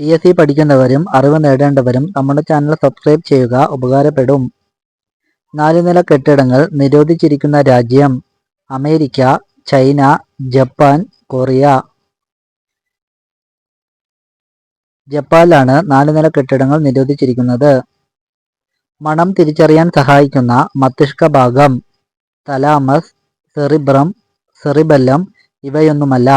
P S C പഠിക്കുന്നവരും അറിവ് നേടേണ്ടവരും നമ്മുടെ channel subscribe ചെയ്യുക ഉപകാരപ്പെടും. നാല് നില കെട്ടിടങ്ങൾ നിരോധിച്ചിരിക്കുന്ന രാജ്യം അമേരിക്ക ചൈന ജപ്പാൻ കൊറിയ. ജപ്പാനിലാണ് നാല് നില കെട്ടിടങ്ങൾ നിരോധിച്ചിരിക്കുന്നത്. മണം തിരിച്ചറിയാൻ സഹായിക്കുന്ന മസ്തിഷ്ക ഭാഗം തലാമസ് സെറിബ്രം സെറിബെല്ലം ഇവയൊന്നുമല്ല.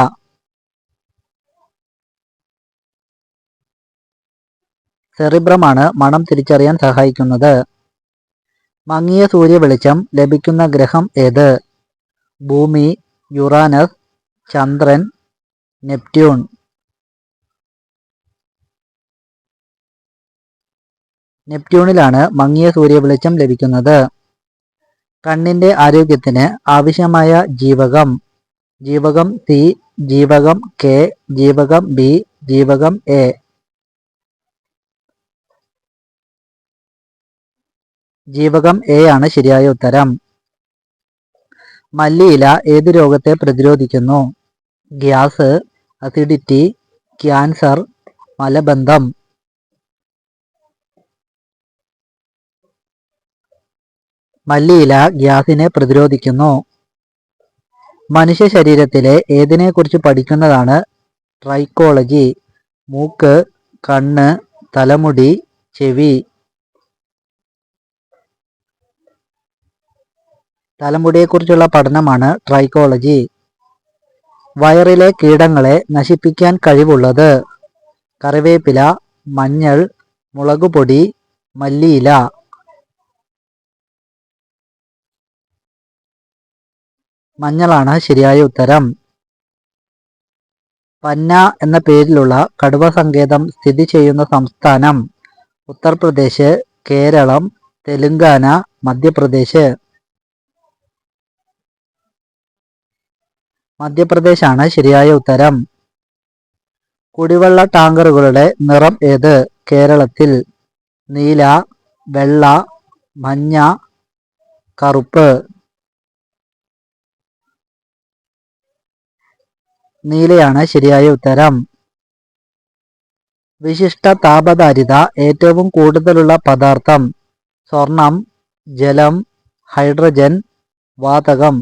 സെറിബ്രമാണ് മണം തിരിച്ചറിയാൻ സഹായിക്കുന്നത്. മങ്ങിയ സൂര്യവെളിച്ചം ലഭിക്കുന്ന ഗ്രഹം ഏത്? ഭൂമി യുറാനസ് ചന്ദ്രൻ നെപ്റ്റ്യൂൺ. നെപ്റ്റ്യൂണിലാണ് മങ്ങിയ സൂര്യവെളിച്ചം ലഭിക്കുന്നത്. കണ്ണിന്റെ ആരോഗ്യത്തിന് ആവശ്യമായ ജീവകം. ജീവകം സി ജീവകം കെ ജീവകം ബി ജീവകം എ. ജീവകം എ ആണ് ശരിയായ ഉത്തരം. മല്ലിയില ഏത് രോഗത്തെ പ്രതിരോധിക്കുന്നു? ഗ്യാസ് അസിഡിറ്റി ക്യാൻസർ മലബന്ധം. മല്ലിയില ഗ്യാസിനെ പ്രതിരോധിക്കുന്നു. മനുഷ്യ ശരീരത്തിലെ ഏതിനെക്കുറിച്ച് പഠിക്കുന്നതാണ് ട്രൈക്കോളജി? മൂക്ക് കണ്ണ് തലമുടി ചെവി. തലമുടിയെക്കുറിച്ചുള്ള പഠനമാണ് ട്രൈക്കോളജി. വയറിലെ കീടങ്ങളെ നശിപ്പിക്കാൻ കഴിവുള്ളത് കറിവേപ്പില മഞ്ഞൾ മുളകുപൊടി മല്ലിയില. മഞ്ഞളാണ് ശരിയായ ഉത്തരം. പന്ന എന്ന പേരിലുള്ള കടുവ സങ്കേതം സ്ഥിതി ചെയ്യുന്ന സംസ്ഥാനം ഉത്തർപ്രദേശ് കേരളം തെലുങ്കാന മധ്യപ്രദേശ്. മധ്യപ്രദേശാണ് ശരിയായ ഉത്തരം. കുടിവെള്ള ടാങ്കറുകളുടെ നിറം ഏത്? കേരളത്തിൽ നീല വെള്ള മഞ്ഞ കറുപ്പ്. നീലയാണ് ശരിയായ ഉത്തരം. വിശിഷ്ട താപധാരിത ഏറ്റവും കൂടുതലുള്ള പദാർത്ഥം സ്വർണം ജലം ഹൈഡ്രജൻ വാതകം.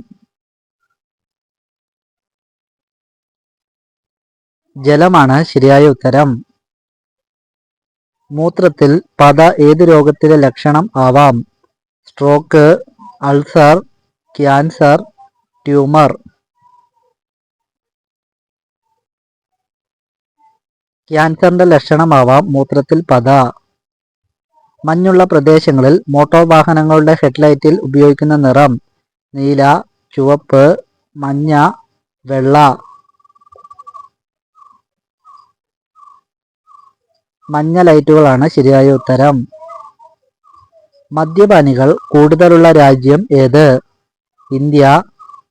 ജലമാണ് ശരിയായ ഉത്തരം. മൂത്രത്തിൽ പത ഏത് രോഗത്തിലെ ലക്ഷണം ആവാം? Stroke ulcer cancer tumour. ക്യാൻസറിന്റെ ലക്ഷണമാവാം മൂത്രത്തിൽ പത. മഞ്ഞുള്ള പ്രദേശങ്ങളിൽ മോട്ടോർ വാഹനങ്ങളുടെ ഹെഡ്ലൈറ്റിൽ ഉപയോഗിക്കുന്ന നിറം നീല ചുവപ്പ് മഞ്ഞ വെള്ള. മഞ്ഞ ലൈറ്റുകളാണ് ശരിയായ ഉത്തരം. മദ്യപാനികൾ കൂടുതലുള്ള രാജ്യം ഏത്? India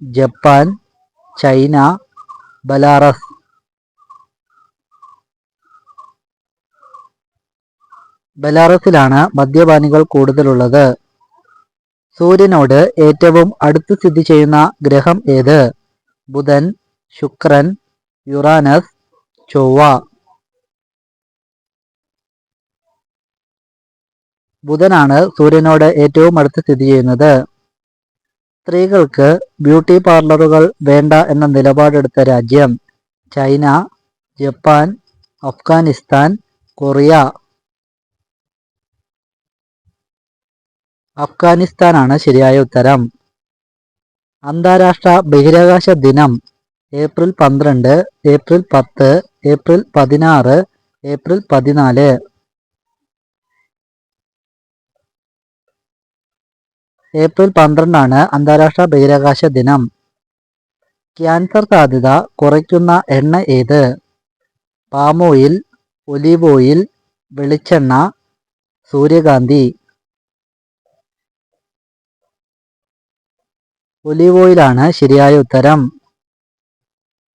Japan China Belarus. ബലാറസിലാണ് മദ്യപാനികൾ കൂടുതലുള്ളത്. സൂര്യനോട് ഏറ്റവും അടുത്ത് സ്ഥിതി ചെയ്യുന്ന ഗ്രഹം ഏത്? ബുധൻ ശുക്രൻ യുറാനസ് ചൊവ്വ. ബുധനാണ് സൂര്യനോട് ഏറ്റവും അടുത്ത് സ്ഥിതി ചെയ്യുന്നത്. സ്ത്രീകൾക്ക് ബ്യൂട്ടി പാർലറുകൾ വേണ്ട എന്ന നിലപാടെടുത്ത രാജ്യം ചൈന ജപ്പാൻ അഫ്ഗാനിസ്ഥാൻ കൊറിയ. അഫ്ഗാനിസ്ഥാനാണ് ശരിയായ ഉത്തരം. അന്താരാഷ്ട്ര ബഹിരാകാശ ദിനം ഏപ്രിൽ പന്ത്രണ്ട് ഏപ്രിൽ പത്ത് ഏപ്രിൽ പതിനാറ് ഏപ്രിൽ പതിനാല്. ഏപ്രിൽ പന്ത്രണ്ടാണ് അന്താരാഷ്ട്ര ബഹിരാകാശ ദിനം. ക്യാൻസർ സാധ്യത കുറയ്ക്കുന്ന എണ്ണ ഏത്? പാം ഓയിൽ ഒലീവ് ഓയിൽ വെളിച്ചെണ്ണ സൂര്യകാന്തി. ഒലീവ് ഓയിലാണ് ശരിയായ ഉത്തരം.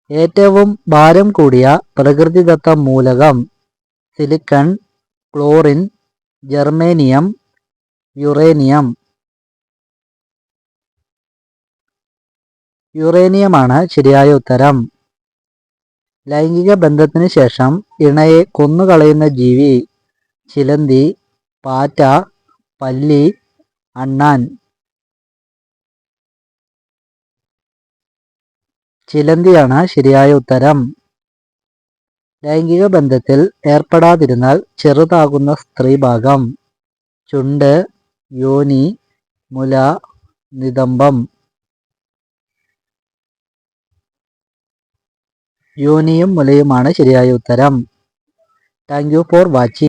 ഏറ്റവും ഭാരം കൂടിയ പ്രകൃതിദത്ത മൂലകം സിലിക്കൺ ക്ലോറിൻ ജർമേനിയം യുറേനിയം. യുറേനിയമാണ് ശരിയായ ഉത്തരം. ലൈംഗിക ബന്ധത്തിന് ശേഷം ഇണയെ കൊന്നുകളയുന്ന ജീവി ചിലന്തി പാറ്റ പല്ലി അണ്ണാൻ. ചിലന്തിയാണ് ശരിയായ ഉത്തരം. ലൈംഗിക ബന്ധത്തിൽ ഏർപ്പെടാതിരുന്നാൽ ചെറുതാകുന്ന സ്ത്രീഭാഗം ചുണ്ട് യോനി മുല നിതംബം. യോനിയും മുലയുമാണ് ശരിയായ ഉത്തരം. Thank for watching